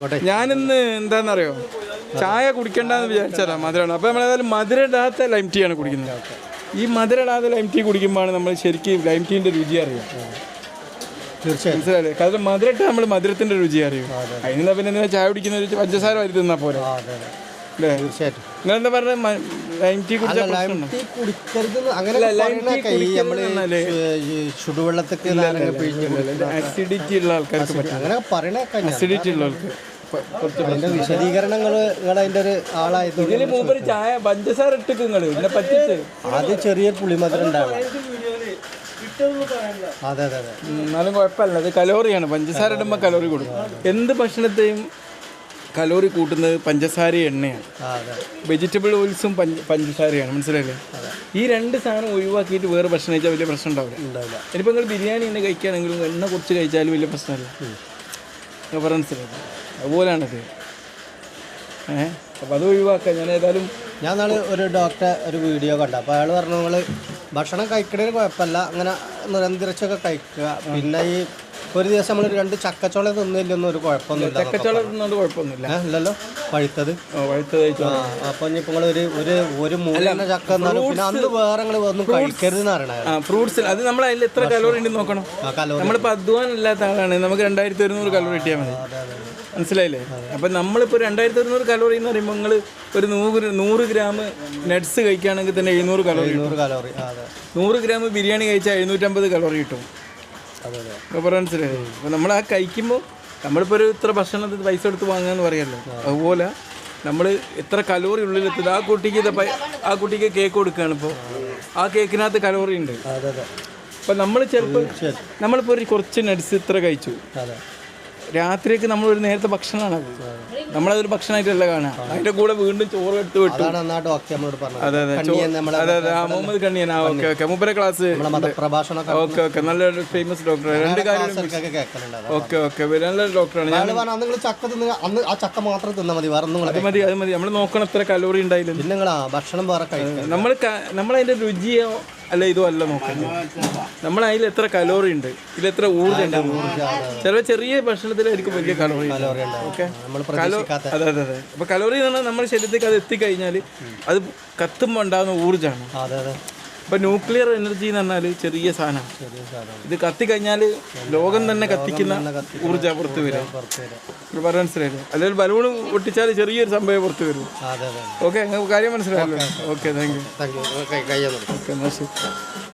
ഞാനിന്ന് എന്താണെന്നറിയോ ചായ കുടിക്കണ്ടെന്ന് വിചാരിച്ചതാ മധുരമാണ് അപ്പോൾ നമ്മൾ ഏതായാലും മധുര ഇടാത്ത ലൈം ടീ ആണ് കുടിക്കുന്നത്. ഈ മധുര ഇടാത്ത ലൈം ടീ കുടിക്കുമ്പോഴാണ് നമ്മൾ ശരിക്കും ലൈം ടീന്റെ രുചി അറിയാം തീർച്ചയായും മനസ്സിലായില്ലേ? കാരണം മധുരട്ട് നമ്മൾ മധുരത്തിന്റെ രുചി അറിയും. അതിന് പിന്നെ ചായ കുടിക്കുന്ന ഒരു പഞ്ചസാര വരുത്തുന്ന പോലെ അല്ലേ? തീർച്ചയായിട്ടും. നിങ്ങളെന്താ കുടിച്ചാൽ പ്രശ്നമുണ്ടോ? കുടിക്കരുത് അങ്ങനെ അല്ല, ലൈം ടീ പറയണൊക്കെ ഈ കുടിക്കരുത് നമ്മൾ എന്നാലേ- ഈ ചുടുവെള്ളത്തേക്ക് നാരങ്ങ പിഴിഞ്ഞ് കുടിക്കുക. അസിഡിറ്റി ഉള്ള ആൾക്കാർക്ക് പറ്റും അങ്ങനെ പറയണൊക്കെ ഞാൻ. അസിഡിറ്റി ഉള്ള ആൾക്ക് കുറച്ച് അതിന്റെ വിശദീകരണങ്ങൾ നിങ്ങൾ അതിന്റെ ഒരു ആളായതുകൊണ്ട് ഇതിൽ മൂപ്പര് ചായ പഞ്ചസാര ഇട്ടിക്ക് നിങ്ങൾ. എന്നെ പറ്റിച്ച് അത് ചെറിയൊരു പുളിമധുരം ഉണ്ടാവണം. അതെ അതെ അതെ. എന്നാലും കുഴപ്പമില്ല. അത് കലോറിയാണ്. പഞ്ചസാര ഇടുമ്പോൾ കലോറി കൊടുക്കും. എന്ത് ഭക്ഷണത്തെയും കലോറി കൂട്ടുന്നത് പഞ്ചസാര എണ്ണയാണ്. അതെ. വെജിറ്റബിൾ ഓയിൽസും പഞ്ചസാരയാണ് മനസ്സിലായില്ലേ? ഈ രണ്ട് സാധനം ഒഴിവാക്കിയിട്ട് വേറെ ഭക്ഷണം കഴിച്ചാൽ വലിയ പ്രശ്നം ഉണ്ടാവില്ല. ഉണ്ടാവില്ല. ഇനിയിപ്പോൾ നിങ്ങൾ ബിരിയാണി തന്നെ കഴിക്കുകയാണെങ്കിലും എണ്ണ കുറച്ച് കഴിച്ചാലും വലിയ പ്രശ്നമില്ല. നിങ്ങൾ അതുപോലെയാണത് അതുപോലാണത്. ഏഹ് അപ്പോൾ അത് ഒഴിവാക്കുക. ഞാൻ ഏതായാലും ഞാൻ നാളെ ഒരു ഡോക്ടറെ ഒരു വീഡിയോ കണ്ട. അപ്പോൾ അയാൾ പറഞ്ഞു നിങ്ങൾ ഭക്ഷണം കഴിക്കണതിന് കുഴപ്പമില്ല. അങ്ങനെ നിരന്തരച്ചൊക്കെ കഴിക്കുക. പിന്നെ ഈ ഒരു ദിവസം നമ്മൾ രണ്ട് ചക്കച്ചോള തിന്നില്ലൊന്നും ഒരു കുഴപ്പമൊന്നുമില്ല ചക്കച്ചോള തിന്നുകൊണ്ട് കുഴപ്പമൊന്നുമില്ല. അല്ലല്ലോ ഇല്ലല്ലോ? പഴുത്തത് ഓ, വഴുത്ത കഴിച്ചോ ആ അപ്പൊ ഇനിയിപ്പോ നിങ്ങൾ ഒരു ഒരു ഒരു മൂന്ന് ചക്ക പിന്നെ അന്ന് വേറെ നിങ്ങൾ ഒന്നും കഴിക്കരുത് എന്ന് ഫ്രൂട്ട്സ് അത് നമ്മൾ അതിൽ എത്ര കലോറി ഉണ്ട് നോക്കണം. നമ്മളിപ്പോൾ അധ്വാനം ഇല്ലാത്ത ആളാണ്. നമുക്ക് രണ്ടായിരത്തി ഒരുന്നൂറ് കലോറി കിട്ടിയാൽ മതി. മനസ്സിലായില്ലേ? അപ്പം നമ്മളിപ്പോൾ രണ്ടായിരത്തി ഒരുന്നൂറ് കലോറി എന്ന് പറയുമ്പോൾ നിങ്ങൾ ഒരു നൂറ് നൂറ് ഗ്രാം നട്ട്സ് കഴിക്കുകയാണെങ്കിൽ തന്നെ എഴുന്നൂറ് കലോറി നൂറ് കലോറി നൂറ് ഗ്രാം ബിരിയാണി കഴിച്ചാൽ എഴുന്നൂറ്റമ്പത് കലോറി കിട്ടും. അപ്പോൾ അപ്പോൾ നമ്മൾ ആ കഴിക്കുമ്പോൾ നമ്മളിപ്പോൾ ഒരു ഇത്ര ഭക്ഷണത്തിന് പൈസ എടുത്ത് വാങ്ങാന്ന് പറയല്ലോ. അതുപോലെ നമ്മൾ എത്ര കലോറി ഉള്ളിലെത്തുന്നത് ആ കുട്ടിക്ക് ആ കുട്ടിക്ക് കേക്ക് കൊടുക്കുകയാണ് ഇപ്പോൾ ആ കേക്കിനകത്ത് കലോറി ഉണ്ട്. അപ്പം നമ്മൾ ചിലപ്പോൾ നമ്മളിപ്പോൾ ഒരു കുറച്ച് നട്സ് ഇത്ര കഴിച്ചു. രാത്രിയൊക്കെ നമ്മൾ ഒരു നേരത്തെ ഭക്ഷണമാണ്. നമ്മളതൊരു ഭക്ഷണമായിട്ടല്ല കാണുക. അതിന്റെ കൂടെ വീണ്ടും ചോറ് എടുത്ത് വിട്ടു. അതെ അതെ. കണ്ണിയൻ നമ്മളെ അതെ അതെ. ആ മുഹമ്മദ് കണ്ണിയൻ ആ ഓക്കെ ഓക്കെ. മൂപ്പരെ ക്ലാസ് ഓക്കെ ഓക്കെ. നല്ലൊരു ഫേമസ് ഡോക്ടർ രണ്ട് കാര്യം ഓക്കെ ഓക്കെ. നല്ലൊരു ഡോക്ടറാണ് ഞാൻ അന്ന് നിങ്ങൾ ചക്ക തിന്ന് അന്ന് ആ ചക്ക മാത്രം തിന്നാൽ മതി. വേറെ ഒന്നും അത് മതി അത് മതി. നമ്മൾ നോക്കണം എത്ര കലോറി ഉണ്ടായില്ല കഴിക്കണം നമ്മൾ നമ്മളതിന്റെ രുചിയോ അല്ല ഇതും അല്ല നോക്കുന്നത് നമ്മൾ അതിൽ എത്ര കലോറി ഉണ്ട്? ഇതിൽ എത്ര ഊർജം ഉണ്ട്? ചില ചെറിയ ഭക്ഷണത്തിലായിരിക്കും വലിയ കലോറി ഓക്കെ. അതെ അതെ അതെ. അപ്പോൾ കലോറി എന്ന് പറഞ്ഞാൽ നമ്മുടെ ശരീരത്തേക്ക് അത് എത്തിക്കഴിഞ്ഞാൽ അത് കത്തുമ്പോൾ ഉണ്ടാകുന്ന ഊർജമാണ്. അപ്പോൾ ന്യൂക്ലിയർ എനർജി എന്ന് പറഞ്ഞാൽ ചെറിയ സാധനമാണ് സാധനം ഇത് കത്തിക്കഴിഞ്ഞാൽ ലോകം തന്നെ കത്തിക്കുന്ന ഊർജ പുറത്ത് വരും പറഞ്ഞ മനസ്സിലായില്ലേ? അല്ലെങ്കിൽ ബലൂൺ പൊട്ടിച്ചാൽ ചെറിയൊരു സംഭവം പുറത്ത് വരും. ഓക്കെ കാര്യം മനസ്സിലായല്ലോ. Okay thank you thank you okay എന്നാൽ ശരി.